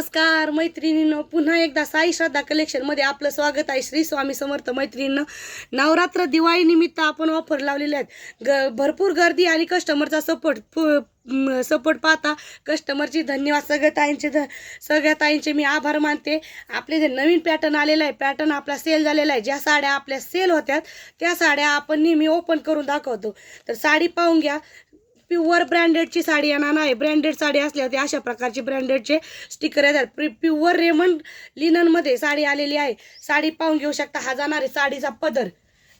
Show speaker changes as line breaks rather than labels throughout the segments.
नमस्कार मैत्रिणीनं. पुन्हा एकदा साई श्रद्धा कलेक्शनमध्ये आपलं स्वागत आहे. श्री स्वामी समर्थ मैत्रिणीनं. नवरात्र दिवाळी निमित्त आपण ऑफर लावलेले आहेत. ग भरपूर गर्दी आणि कस्टमरचा सपोर्ट सपोर्ट पाहता कस्टमरची धन्यवाद. सगळ्या ताईंचे ध सगळ्या ताईंचे मी आभार मानते. आपले जे नवीन पॅटर्न आलेला आहे पॅटर्न आपला सेल झालेला आहे. ज्या साड्या आपल्या सेल होत्यात त्या साड्या आपण नेहमी ओपन करून दाखवतो. तर साडी पाहून घ्या. प्युअर ब्रँडेडची साडी येणार नाही. ब्रँडेड साडी असल्यावर अशा प्रकारची ब्रँडेडचे स्टिकर येतात. प्रि प्युअर रेमंड लिननमध्ये साडी आलेली आहे. साडी पाहून घेऊ शकता. हा जाणारे साडीचा पदर.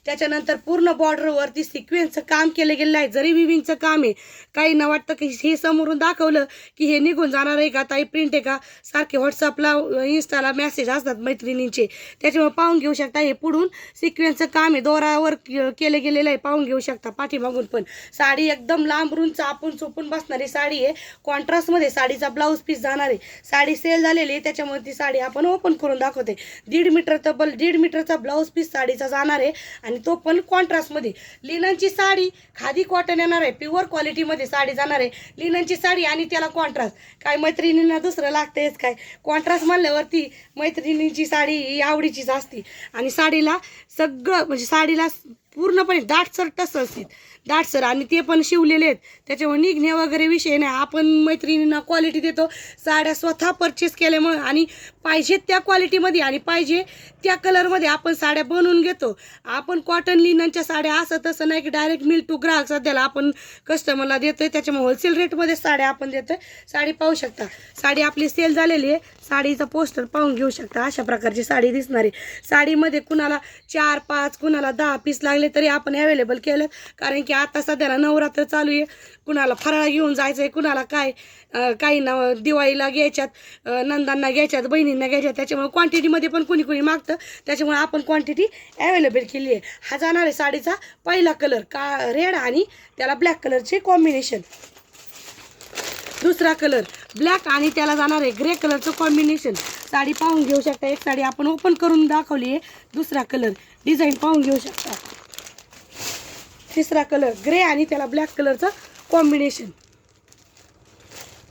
त्याच्यानंतर पूर्ण बॉर्डरवरती सिक्वेन्सचं काम केलं गेलेलं आहे. जरी विविंगचं काम आहे काही न वाटतं की हे समोरून दाखवलं की हे निघून जाणार आहे का? ताई प्रिंट आहे का? सारखे व्हॉट्सअपला इन्स्टाला मेसेज असतात मैत्रिणींचे. त्याच्यामुळे पाहून घेऊ शकता. हे पुढून सिक्वेन्सचं काम आहे. दोरावर केलं गेलेलं आहे. पाहून घेऊ शकता. पाठीमागून पण. साडी एकदम लांबरून चापून चोपून बसणारी साडी आहे. कॉन्ट्रास्टमध्ये साडीचा ब्लाऊज पीस जाणार आहे. साडी सेल झालेली आहे. त्याच्यामुळे ती साडी आपण ओपन करून दाखवते. दीड मीटर तब्बल दीड मीटरचा ब्लाऊज पीस साडीचा जाणार आहे. आणि तो पण कॉन्ट्रास्टमध्ये लिननची साडी खादी कॉटन येणार आहे प्युअर क्वालिटीमध्ये साडी जाणार आहे. लिननची साडी आणि त्याला कॉन्ट्रास्ट काय मैत्रिणींना दुसरं लागतंयच काय? कॉन्ट्रास्ट म्हणल्यावरती मैत्रिणींची साडी ही आवडीचीच असती. आणि साडीला सगळं म्हणजे साडीला पूर्णपणे दाटसर टस असतील. दाटसर आणि ते पण शिवलेले आहेत. त्याच्यामुळे निघणे वगैरे विषय नाही. आपण मैत्रिणींना क्वालिटी देतो. साड्या स्वतः परचेस केल्यामुळे आणि पाहिजे त्या क्वालिटीमध्ये आणि पाहिजे त्या कलरमध्ये आपण साड्या बनवून घेतो. आपण कॉटन लिननच्या साड्या असं तसं नाही की डायरेक्ट मिल टू ग्राहक सध्याला आपण कस्टमरला देतो आहे त्याच्यामुळे होलसेल रेटमध्ये साड्या आपण देतोय. साडी पाहू शकता. साडी आपली सेल झालेली आहे. साडीचं पोस्टर पाहून घेऊ शकता अशा प्रकारची साडी दिसणार. आहे साडीमध्ये कुणाला चार पाच कुणाला दहा पीस लागले तरी आपण अवेलेबल केलं. कारण की आता सध्याला नवरात्र चालू आहे. कुणाला फराळा घेऊन जायचं आहे कुणाला काय काही ना दिवाळीला घ्यायच्यात नंदांना घ्यायच्यात बहिणींना घ्यायच्यात. त्याच्यामुळे क्वांटिटीमध्ये पण कुणी कुणी मागतं. त्याच्यामुळे आपण क्वांटिटी अवेलेबल केली आहे. हा जाणार आहे साडीचा पहिला कलर का रेड आणि त्याला ब्लॅक कलरचे कॉम्बिनेशन दुसरा कलर ब्लॅक आणि त्याला जाणार आहे ग्रे कलरचं कॉम्बिनेशन साडी पाहून घेऊ शकता. एक साडी आपण ओपन करून दाखवली आहे. दुसरा कलर डिझाईन पाहून घेऊ शकता. तिसरा कलर ग्रे आणि त्याला ब्लॅक कलरचं कॉम्बिनेशन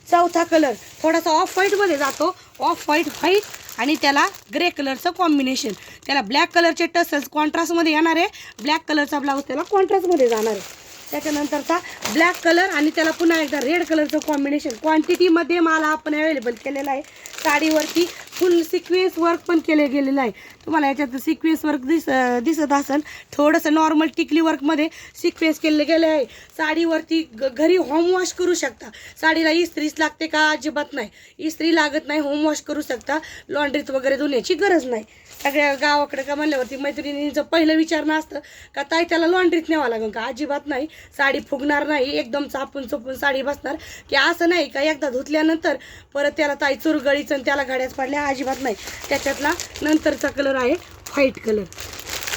चौथा कलर थोडासा ऑफ व्हाईटमध्ये जातो. ऑफ व्हाईट व्हाईट आणि त्याला ग्रे कलरचं कॉम्बिनेशन त्याला ब्लॅक कलरचे टसल्स कॉन्ट्रास्टमध्ये येणार आहे. ब्लॅक कलरचा ब्लाऊज त्याला कॉन्ट्रास्टमध्ये जाणार आहे. त्याच्यानंतरचा ब्लॅक कलर आणि त्याला पुन्हा एकदा रेड कलरचं कॉम्बिनेशन क्वांटिटीमध्ये मला आपण अवेलेबल केलेला आहे. साडीवरती फुल सिक्वेन्स वर्क पण केले गेलेलं आहे. तुम्हाला याच्यात सिक्वेन्स वर्क दिस दिसत असेल थोडंसं नॉर्मल टिकली वर्कमध्ये सिक्वेन्स केले गेले आहे. साडीवरती ग- घरी होमवॉश करू शकता. साडीला इस्त्रीच लागते का? अजिबात नाही. इस्त्री लागत नाही होमवॉश करू शकता. लॉन्ड्रीत वगैरे धुण्याची गरज नाही. सगळ्या गावाकडे का म्हणल्यावरती मैत्रिणींचं पहिलं विचारणं असतं का ताई त्याला लॉन्ड्रीत न्यावं लागेल का? अजिबात नाही. साडी फुगणार नाही. एकदम चापून चोपून साडी बसणार. की असं नाही का एकदा धुतल्यानंतर परत त्याला ताई चुरगळीचं आणि त्याला गाड्याच पडल्या अजिबात नाही. त्याच्यातला नंतरचा कलर आहे white colour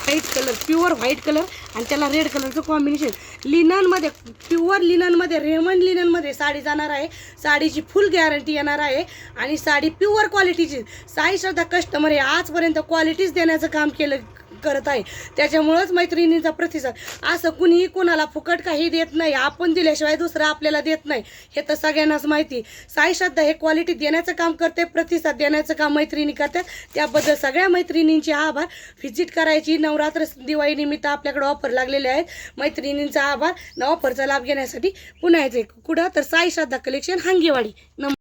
white colour pure white colour आणि त्याला रेड कलरचं कॉम्बिनेशन लिननमध्ये प्युअर लिननमध्ये रेमन लिननमध्ये साडी जाणार आहे. साडीची फुल गॅरंटी येणार आहे. आणि साडी प्युअर क्वालिटीची साई श्रद्धा कस्टमर आहे. आजपर्यंत क्वालिटीच देण्याचं काम केलं. करत आहे. त्याच्यामुळंच मैत्रिणींचा प्रतिसाद. असं कुणीही कोणाला फुकट काही देत नाही. आपण दिल्याशिवाय दुसरं आपल्याला देत नाही. हे तर सगळ्यांनाच माहिती. साई श्रद्धा हे क्वालिटी देण्याचं काम करते प्रतिसाद देण्याचं काम मैत्रिणी करतात. त्याबद्दल सगळ्या मैत्रिणींचे आभार. व्हिजिट करायची नवरात्र दिवाळी निमित्त आपल्याकडे ऑफर लागलेले आहेत. मैत्रिणींचा आभार. ऑफरचा लाभ घेण्यासाठी पुन्हा येते कुठं? तर साई श्रद्धा कलेक्शन हांगेवाडी. नम